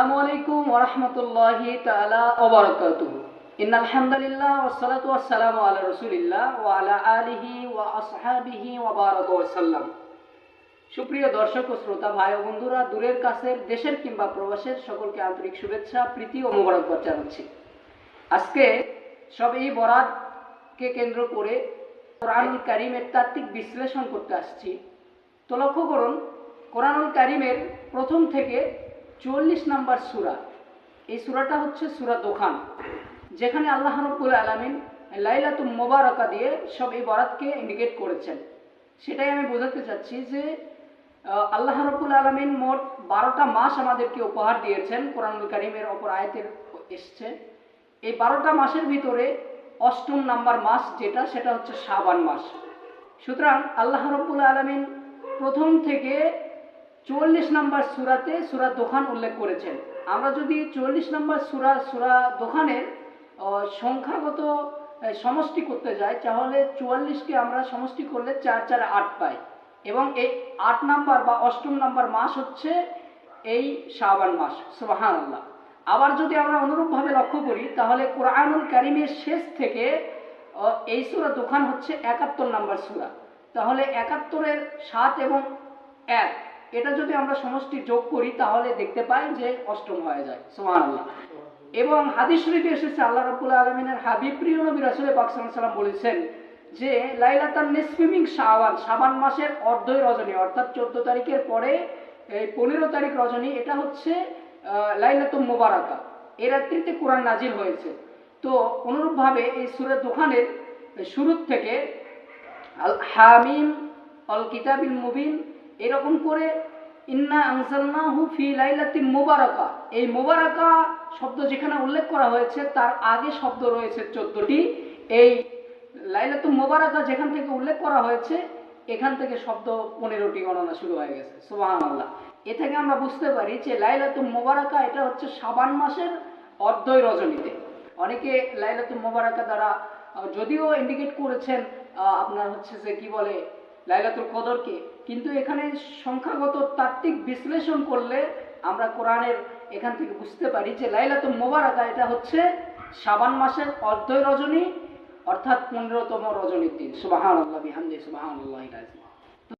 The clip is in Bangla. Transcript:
আলাইকুম আলা আলিহি সুপ্রিয় দর্শক ও শ্রোতা, ভাই ও বন্ধুরা, দূরের কাছের, দেশের কিংবা প্রবাসের সকলকে আন্তরিক শুভেচ্ছা, প্রীতি ও মোবারকবাদ জানাচ্ছি। আজকে সব এই বরাতকে কেন্দ্র করে কোরআনুল কারিমের তাত্ত্বিক বিশ্লেষণ করতে আসছি। তো লক্ষ্য করুন, কোরআনুল কারিমের প্রথম থেকে চুয়াল্লিশ নাম্বার সূরা। এই সূরাটা হচ্ছে সূরা দোকান, যেখানে আল্লাহ রব্বুল আলামিন লাইলাতুল মোবারকা দিয়ে সব এই বরাতকে ইন্ডিকেট করেছেন। সেটাই আমি বোঝাতে চাচ্ছি যে আল্লাহ রব্বুল আলমিন মোট বারোটা মাস আমাদেরকে উপহার দিয়েছেন, কোরআনুল কারিমের অপর আয়তের এসছে। এই বারোটা মাসের ভিতরে অষ্টম নাম্বার মাস যেটা, সেটা হচ্ছে শাবান মাস। সুতরাং আল্লাহ রব্বুল আলমিন প্রথম থেকে চুয়াল্লিশ নাম্বার সুরাতে সুরা দোকান উল্লেখ করেছেন। আমরা যদি চুয়াল্লিশ নাম্বার সুরা সুরা দোকানের সংখ্যাগত সমষ্টি করতে যাই, তাহলে চুয়াল্লিশকে আমরা সমষ্টি করলে চার চার, আট পাই। এবং এই আট নাম্বার বা অষ্টম নাম্বার মাস হচ্ছে এই শাবান মাস সুবাহান আল্লাহ আবার যদি আমরা অনুরূপভাবে লক্ষ্য করি, তাহলে কোরআনুল কারিমের শেষ থেকে এই সুরা দোকান হচ্ছে একাত্তর নাম্বার সুরা। তাহলে একাত্তরের সাত এবং এক এটা যদি আমরা সমষ্টি যোগ করি, তাহলে দেখতে পাই যে অষ্টম হয়ে যায়। সুবহান আল্লাহ এবং হাদিস শরীফে এসেছে, আল্লাহ রাব্বুল আলামিনের হাবিব, প্রিয় নবী রাসূল পাক সাল্লাল্লাহু আলাইহি সাল্লাম বলেছেন যে, লাইলাতান নিসফিমিং শাওয়াল, শাবান মাসের অর্ধই রজনী, অর্থাৎ 14 তারিখের পরে, এই 15 তারিখ রজনী, এটা হচ্ছে লাইলাতুল মুবারাকা। এই রাত্রিতে কোরআন নাজিল হয়েছে। তো অনুরূপভাবে এই সূরা দোকানের শুরুর থেকে আল হামিম অল কিতাবিল মুবিন এরকম করে ইন্না আনসালনাহু ফি লাইলাতিন মুবারাকা। এই মুবারাকা শব্দ যেখানে উল্লেখ করা হয়েছে, তার আগে শব্দ রয়েছে চোদ্দটি। এই লাইলাতুল মুবারাকা যেখান থেকে উল্লেখ করা হয়েছে, এখান থেকে শব্দ পনেরোটি গণনা শুরু হয়ে গেছে। সুবহানাল্লাহ। এ থেকে আমরা বুঝতে পারি যে লাইলাতুল মুবারাকা এটা হচ্ছে সাবান মাসের অর্ধই রজনীতে। অনেকে লাইলাতুল মুবারাকা দ্বারা, যদিও ইন্ডিকেট করেছেন আপনার হচ্ছে যে কি বলে, লাইলাতুল কদরকে কিন্তু এখানে সংখ্যাগত তাত্ত্বিক বিশ্লেষণ করলে আমরা কোরআনের এখান থেকে বুঝতে পারি যে লাইলা লাইলাতুল মোবারকা, এটা হচ্ছে সাবান মাসের অর্ধ রজনী, অর্থাৎ পনেরোতম রজনীর দিন। সুবাহান আল্লাহ বিহামদি সুবাহান আল্লাহ